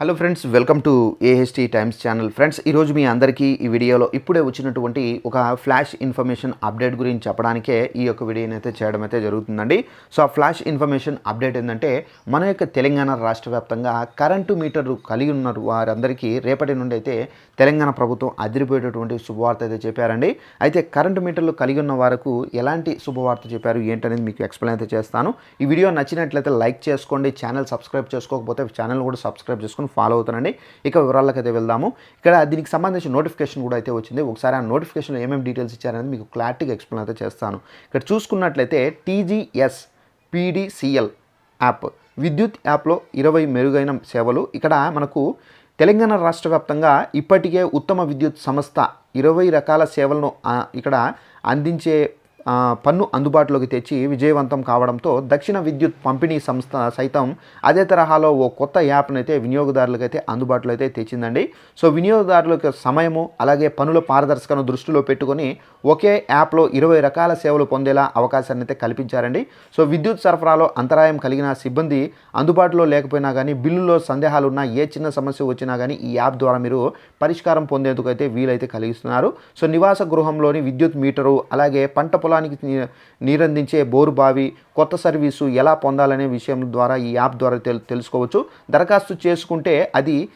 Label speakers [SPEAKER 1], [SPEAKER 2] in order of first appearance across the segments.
[SPEAKER 1] Hello friends welcome to AHT times channel. Friends ఈరోజు మీ అందరికీ ఈ వీడియోలో ఇప్పుడే వచ్చినటువంటి ఒక ఫ్లాష్ ఇన్ఫర్మేషన్ అప్డేట్ గురించి చెప్పడానికే ఈ యొక్క వీడియోని అయితే చేయడం అయితే జరుగుతుందండి. సో ఆ ఫ్లాష్ ఇన్ఫర్మేషన్ అప్డేట్ ఏంటంటే మన యొక్క తెలంగాణ రాష్ట్ర వ్యాప్తంగా కరెంటు మీటర్లు కలిగి ఉన్న వారందరికీ రేపటి నుండి అయితే తెలంగాణ ప్రభుత్వం అదిరిపోయేటటువంటి శుభవార్త అయితే చెప్పారండి. అయితే కరెంటు మీటర్లు కలిగి ఉన్న వారికి ఎలాంటి శుభవార్త చెప్పారు ఏంటనేది మీకు ఎక్స్ప్లెయిన్ అయితే చేస్తాను. ఈ వీడియో నచ్చినట్లయితే లైక్ చేసుకోండి ఛానల్ సబ్స్క్రైబ్ చేసుకోకపోతే ఛానల్ కూడా సబ్స్క్రైబ్ చేసుకుని ఫాలో అవుతానండి. ఇక వివరాలకు అయితే వెళ్దాము. ఇక్కడ దీనికి సంబంధించిన నోటిఫికేషన్ కూడా అయితే వచ్చింది. ఒకసారి ఆ నోటిఫికేషన్లో ఏమేమి డీటెయిల్స్ ఇచ్చారనేది మీకు క్లారిటీగా ఎక్స్ప్లెయిన్ అయితే చేస్తాను. ఇక్కడ చూసుకున్నట్లయితే టీజీఎస్ పీడీసీఎల్ యాప్ విద్యుత్ యాప్లో ఇరవై మెరుగైన సేవలు. ఇక్కడ మనకు తెలంగాణ రాష్ట్ర వ్యాప్తంగా ఇప్పటికే ఉత్తమ విద్యుత్ సంస్థ ఇరవై రకాల సేవలను ఇక్కడ అందించే పన్ను అందుబాటులోకి తెచ్చి విజయవంతం కావడంతో దక్షిణ విద్యుత్ పంపిణీ సంస్థ సైతం అదే తరహాలో ఓ కొత్త యాప్ను అయితే వినియోగదారులకైతే అందుబాటులో అయితే తెచ్చిందండి. సో వినియోగదారులకు సమయము అలాగే పనుల పారదర్శకను దృష్టిలో పెట్టుకొని ఒకే యాప్లో ఇరవై రకాల సేవలు పొందేలా అవకాశాన్ని అయితే కల్పించారండి. సో విద్యుత్ సరఫరాలో అంతరాయం కలిగిన సిబ్బంది అందుబాటులో లేకపోయినా కానీ బిల్లులో సందేహాలు ఉన్నా ఏ చిన్న సమస్య వచ్చినా కానీ ఈ యాప్ ద్వారా మీరు పరిష్కారం పొందేందుకు అయితే వీలైతే కలిగిస్తున్నారు. సో నివాస గృహంలోని విద్యుత్ మీటరు అలాగే పంట పొలానికి నీ- నీరందించే బోరు బావి కొత్త సర్వీసు ఎలా పొందాలనే విషయం ద్వారా ఈ యాప్ ద్వారా తెలు తెలుసుకోవచ్చు. దరఖాస్తు చేసుకుంటే అది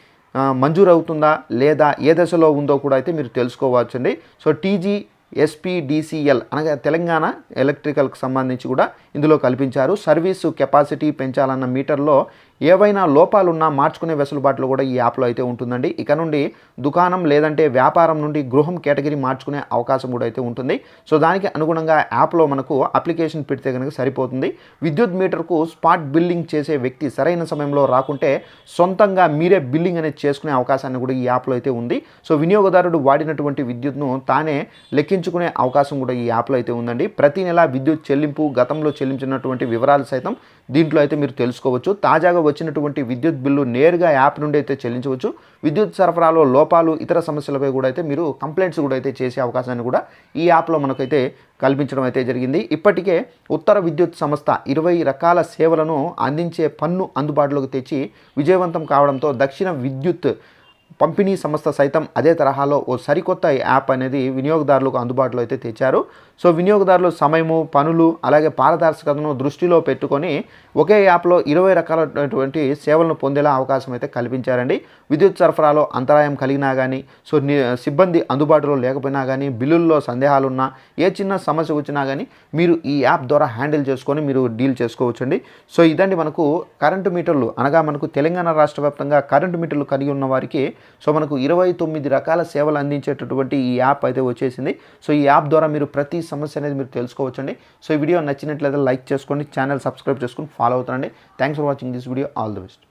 [SPEAKER 1] మంజూరు అవుతుందా లేదా ఏ దశలో ఉందో కూడా అయితే మీరు తెలుసుకోవచ్చండి. సో టీజీ ఎస్పీడిసిఎల్ అనగా తెలంగాణ ఎలక్ట్రికల్కి సంబంధించి కూడా ఇందులో కల్పించారు. సర్వీసు కెపాసిటీ పెంచాలన్న మీటర్లో ఏవైనా లోపాలున్నా మార్చుకునే వెసులుబాట్లు కూడా ఈ యాప్లో అయితే ఉంటుందండి. ఇక నుండి దుకాణం లేదంటే వ్యాపారం నుండి గృహం కేటగిరీ మార్చుకునే అవకాశం కూడా అయితే ఉంటుంది. సో దానికి అనుగుణంగా యాప్లో మనకు అప్లికేషన్ పెడితే కనుక సరిపోతుంది. విద్యుత్ మీటర్కు స్పాట్ బిల్లింగ్ చేసే వ్యక్తి సరైన సమయంలో రాకుంటే సొంతంగా మీరే బిల్లింగ్ అనేది చేసుకునే అవకాశాన్ని కూడా ఈ యాప్లో అయితే ఉంది. సో వినియోగదారుడు వాడినటువంటి విద్యుత్ను తానే లెక్కించుకునే అవకాశం కూడా ఈ యాప్లో అయితే ఉందండి. ప్రతి నెల విద్యుత్ చెల్లింపు గతంలో చెల్లించినటువంటి వివరాలు సైతం దీంట్లో అయితే మీరు తెలుసుకోవచ్చు. తాజాగా వచ్చినటువంటి విద్యుత్ బిల్లు నేరుగా యాప్ నుండి అయితే చెల్లించవచ్చు. విద్యుత్ సరఫరాలో లోపాలు ఇతర సమస్యలపై కూడా అయితే మీరు కంప్లైంట్స్ కూడా అయితే చేసే అవకాశాన్ని కూడా ఈ యాప్లో మనకైతే కల్పించడం అయితే జరిగింది. ఇప్పటికే ఉత్తర విద్యుత్ సంస్థ ఇరవై రకాల సేవలను అందించే పన్ను అందుబాటులోకి తెచ్చి విజయవంతం కావడంతో దక్షిణ విద్యుత్ పంపిణీ సంస్థ సైతం అదే తరహాలో ఓ సరికొత్త యాప్ అనేది వినియోగదారులకు అందుబాటులో అయితే తెచ్చారు. సో వినియోగదారులు సమయము పనులు అలాగే పారదర్శకతను దృష్టిలో పెట్టుకొని ఒకే యాప్లో ఇరవై రకాలైనటువంటి సేవలను పొందేలా అవకాశం అయితే కల్పించారండి. విద్యుత్ సరఫరాలో అంతరాయం కలిగినా కానీ సో సిబ్బంది అందుబాటులో లేకపోయినా కానీ బిల్లుల్లో సందేహాలున్నా ఏ చిన్న సమస్య వచ్చినా కానీ మీరు ఈ యాప్ ద్వారా హ్యాండిల్ చేసుకొని మీరు డీల్ చేసుకోవచ్చండి. సో ఇదండి మనకు కరెంటు మీటర్లు అనగా మనకు తెలంగాణ రాష్ట్ర వ్యాప్తంగా కరెంటు మీటర్లు కలిగి ఉన్న వారికి సో మనకు ఇరవై తొమ్మిది రకాల సేవలు అందించేటటువంటి ఈ యాప్ అయితే వచ్చేసింది. సో ఈ యాప్ ద్వారా మీరు ప్రతి సమస్య అనేది మీరు తెలుసుకోవచ్చండి. సో ఈ వీడియో నచ్చినట్లయితే లైక్ చేసుకోండి ఛానల్ సబ్స్క్రైబ్ చేసుకొని ఫాలో అవుతానండి. Thanks for watching this video. All the best.